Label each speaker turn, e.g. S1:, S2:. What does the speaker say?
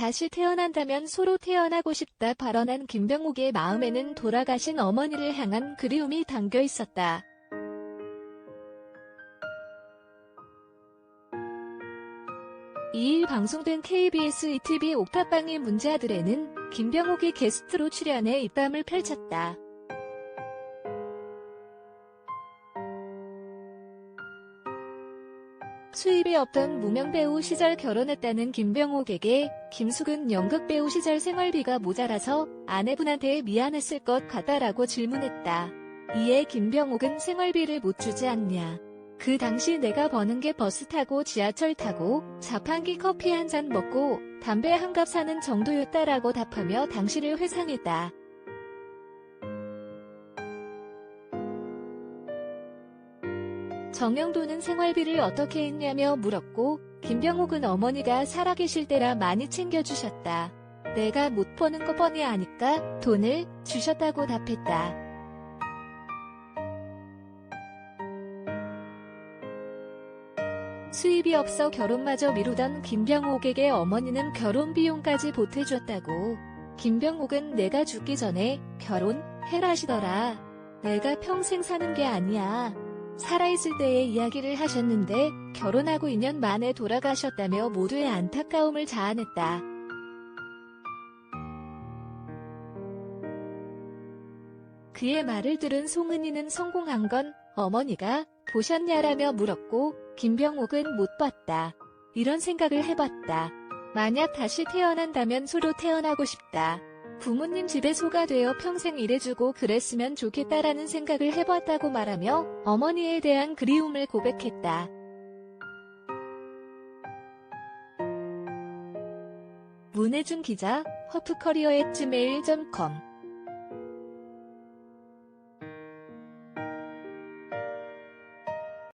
S1: 다시 태어난다면 소로 태어나고 싶다 발언한 김병욱의 마음에는 돌아가신 어머니를 향한 그리움이 담겨 있었다. 이일 방송된 KBS ETV 옥탑방의 문제아들에는 김병욱이 게스트로 출연해 입담을 펼쳤다. 수입이 없던 무명배우 시절 결혼했다는 김병욱에게 김숙은 연극배우 시절 생활비가 모자라서 아내분한테 미안했을 것 같다라고 질문했다. 이에 김병욱은 생활비를 못 주지 않냐. 그 당시 내가 버는 게 버스 타고 지하철 타고 자판기 커피 한 잔 먹고 담배 한 갑 사는 정도였다라고 답하며 당시를 회상했다. 정영도는 생활비를 어떻게 했냐며 물었고 김병욱은 어머니가 살아계실 때라 많이 챙겨주셨다. 내가 못 버는 거 뻔히 아니까 돈을 주셨다고 답했다. 수입이 없어 결혼마저 미루던 김병옥에게 어머니는 결혼 비용까지 보태줬다고. 김병옥은 내가 죽기 전에 결혼해라 시더라. 내가 평생 사는 게 아니야. 살아있을 때의 이야기를 하셨는데 결혼하고 2년 만에 돌아가셨다며 모두의 안타까움을 자아냈다. 그의 말을 들은 송은이는 성공한 건 어머니가 보셨냐라며 물었고 김병옥은 못 봤다. 이런 생각을 해봤다. 만약 다시 태어난다면 소로 태어나고 싶다. 부모님 집에 소가 되어 평생 일해주고 그랬으면 좋겠다라는 생각을 해봤다고 말하며 어머니에 대한 그리움을 고백했다. 문혜준 기자, 허프커리어의 gmail.com